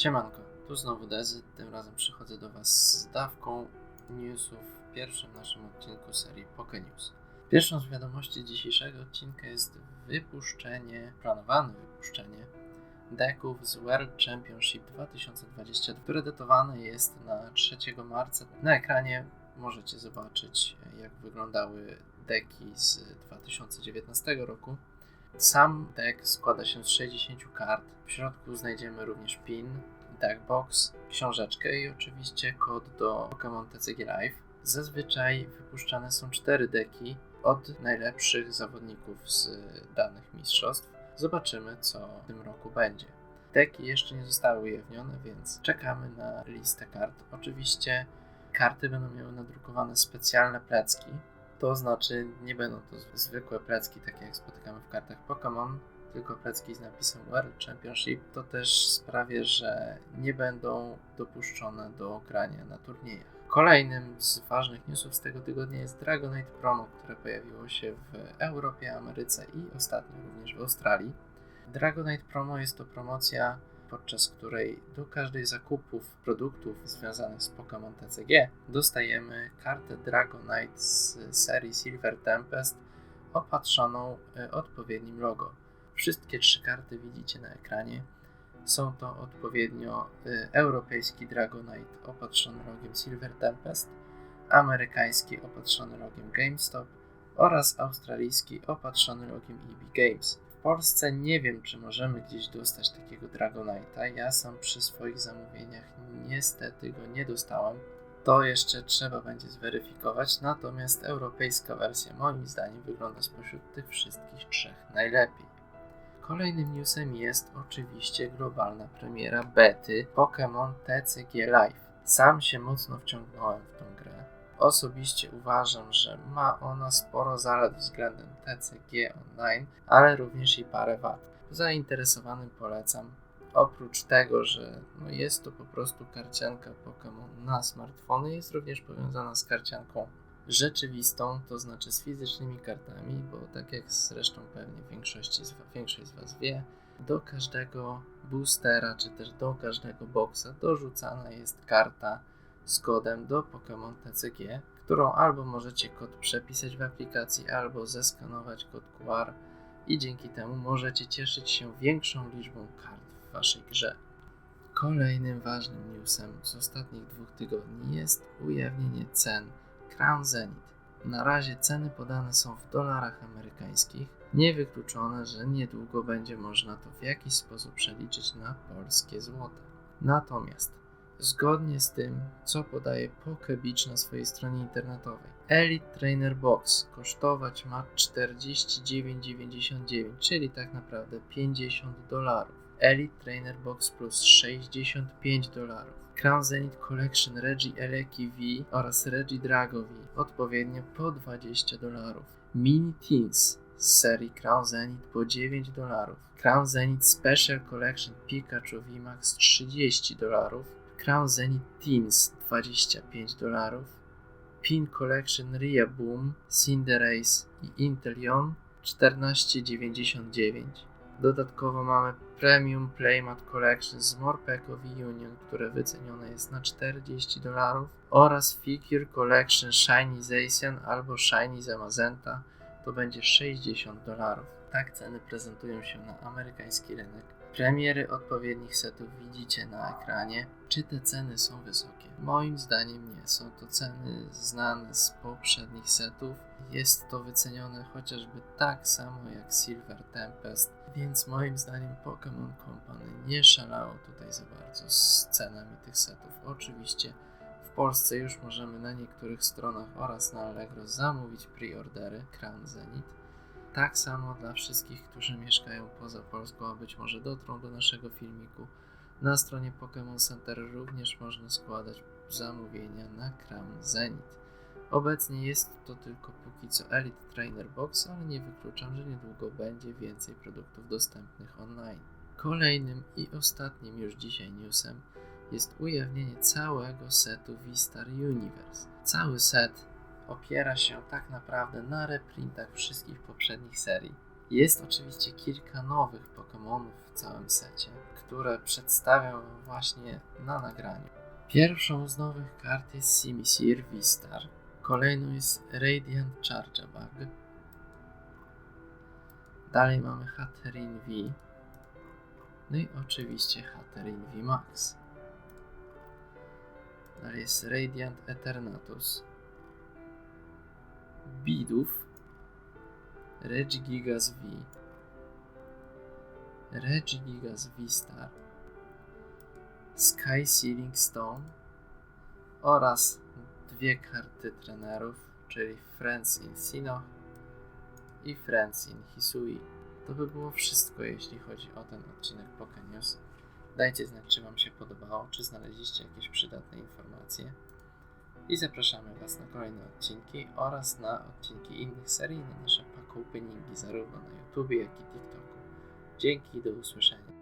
Siemanko, tu znowu Dezy. Tym razem przychodzę do Was z dawką newsów w pierwszym naszym odcinku serii Poke News. Pierwszą z wiadomości dzisiejszego odcinka jest wypuszczenie, planowane wypuszczenie deków z World Championship 2020, które datowane jest na 3 marca. Na ekranie możecie zobaczyć, jak wyglądały deki z 2019 roku. Sam deck składa się z 60 kart. W środku znajdziemy również pin, deckbox, książeczkę i oczywiście kod do Pokémon TCG Live. Zazwyczaj wypuszczane są cztery deki od najlepszych zawodników z danych mistrzostw. Zobaczymy, co w tym roku będzie. Deki jeszcze nie zostały ujawnione, więc czekamy na listę kart. Oczywiście karty będą miały nadrukowane specjalne plecki, to znaczy nie będą to zwykłe plecki, takie jak spotykamy w kartach Pokémon, tylko plecki z napisem World Championship. To też sprawia, że nie będą dopuszczone do grania na turniejach. Kolejnym z ważnych newsów z tego tygodnia jest Dragonite Promo, które pojawiło się w Europie, Ameryce i ostatnio również w Australii. Dragonite Promo jest to promocja podczas której do każdej zakupów produktów związanych z Pokémon TCG dostajemy kartę Dragonite z serii Silver Tempest opatrzoną e, odpowiednim logo. Wszystkie trzy karty widzicie na ekranie. Są to odpowiednio e, europejski Dragonite opatrzony logiem Silver Tempest, amerykański opatrzony logiem GameStop oraz australijski opatrzony logiem EB Games. Polsce nie wiem, czy możemy gdzieś dostać takiego Dragonite'a. Ja sam przy swoich zamówieniach niestety go nie dostałem. To jeszcze trzeba będzie zweryfikować, natomiast europejska wersja moim zdaniem wygląda spośród tych wszystkich trzech najlepiej. Kolejnym newsem jest oczywiście globalna premiera bety Pokémon TCG Live. Sam się mocno wciągnąłem w tą grę. Osobiście uważam, że ma ona sporo zalet względem TCG Online, ale również i parę wad. Zainteresowanym polecam. Oprócz tego, że no jest to po prostu karcianka Pokémon na smartfony, jest również powiązana z karcianką rzeczywistą, to znaczy z fizycznymi kartami, bo tak jak zresztą pewnie większość z, większość z Was wie, do każdego boostera czy też do każdego boxa dorzucana jest karta z kodem do Pokémon TCG, którą albo możecie kod przepisać w aplikacji, albo zeskanować kod QR i dzięki temu możecie cieszyć się większą liczbą kart w waszej grze. Kolejnym ważnym newsem z ostatnich dwóch tygodni jest ujawnienie cen Crown Zenith. Na razie ceny podane są w dolarach amerykańskich. Niewykluczone, że niedługo będzie można to w jakiś sposób przeliczyć na polskie złote. Natomiast zgodnie z tym, co podaje PokeBeach na swojej stronie internetowej. Elite Trainer Box kosztować ma 49,99, czyli tak naprawdę 50 dolarów. Elite Trainer Box Plus 65 dolarów. Crown Zenith Collection Regi Eleki V oraz Regi Drago V odpowiednio po 20 dolarów. Mini Teens z serii Crown Zenith po 9 dolarów. Crown Zenith Special Collection Pikachu VMAX 30 dolarów Crown Zenith Teens 25 dolarów, Pin Collection Ria Boom, Cinderace i Intelion 14,99. Dodatkowo mamy Premium Playmat Collection z Morpeko Union, które wycenione jest na 40 dolarów oraz Figure Collection Shiny Zacian albo Shiny Zamazenta to będzie 60 dolarów. Tak ceny prezentują się na amerykański rynek. Premiery odpowiednich setów widzicie na ekranie. Czy te ceny są wysokie? Moim zdaniem nie. Są to ceny znane z poprzednich setów. Jest to wycenione chociażby tak samo jak Silver Tempest, więc moim zdaniem Pokémon Company nie szalało tutaj za bardzo z cenami tych setów. Oczywiście w Polsce już możemy na niektórych stronach oraz na Allegro zamówić preordery Crown Zenith tak samo dla wszystkich, którzy mieszkają poza Polską, a być może dotrą do naszego filmiku. Na stronie Pokémon Center również można składać zamówienia na Crown Zenith. Obecnie jest to tylko póki co Elite Trainer Box, ale nie wykluczam, że niedługo będzie więcej produktów dostępnych online. Kolejnym i ostatnim już dzisiaj newsem jest ujawnienie całego setu Vistar Universe. Cały set opiera się tak naprawdę na reprintach wszystkich poprzednich serii. Jest oczywiście kilka nowych Pokémonów w całym secie, które przedstawiam właśnie na nagraniu. Pierwszą z nowych kart jest Simisir V-Star, kolejną jest Radiant Chargebug, dalej mamy Hatterin V, no i oczywiście Hatterin V Max. Dalej jest Radiant Eternatus, Bidów, Regigigas V, Regigigas V-Star, Sky Sealing Stone oraz dwie karty trenerów, czyli Friends in Sino i Friends in Hisui. To by było wszystko, jeśli chodzi o ten odcinek Poké News. Dajcie znać, czy Wam się podobało, czy znaleźliście jakieś przydatne informacje. I zapraszamy Was na kolejne odcinki oraz na odcinki innych serii na nasze pack openingi zarówno na YouTube, jak i TikToku. Dzięki, do usłyszenia.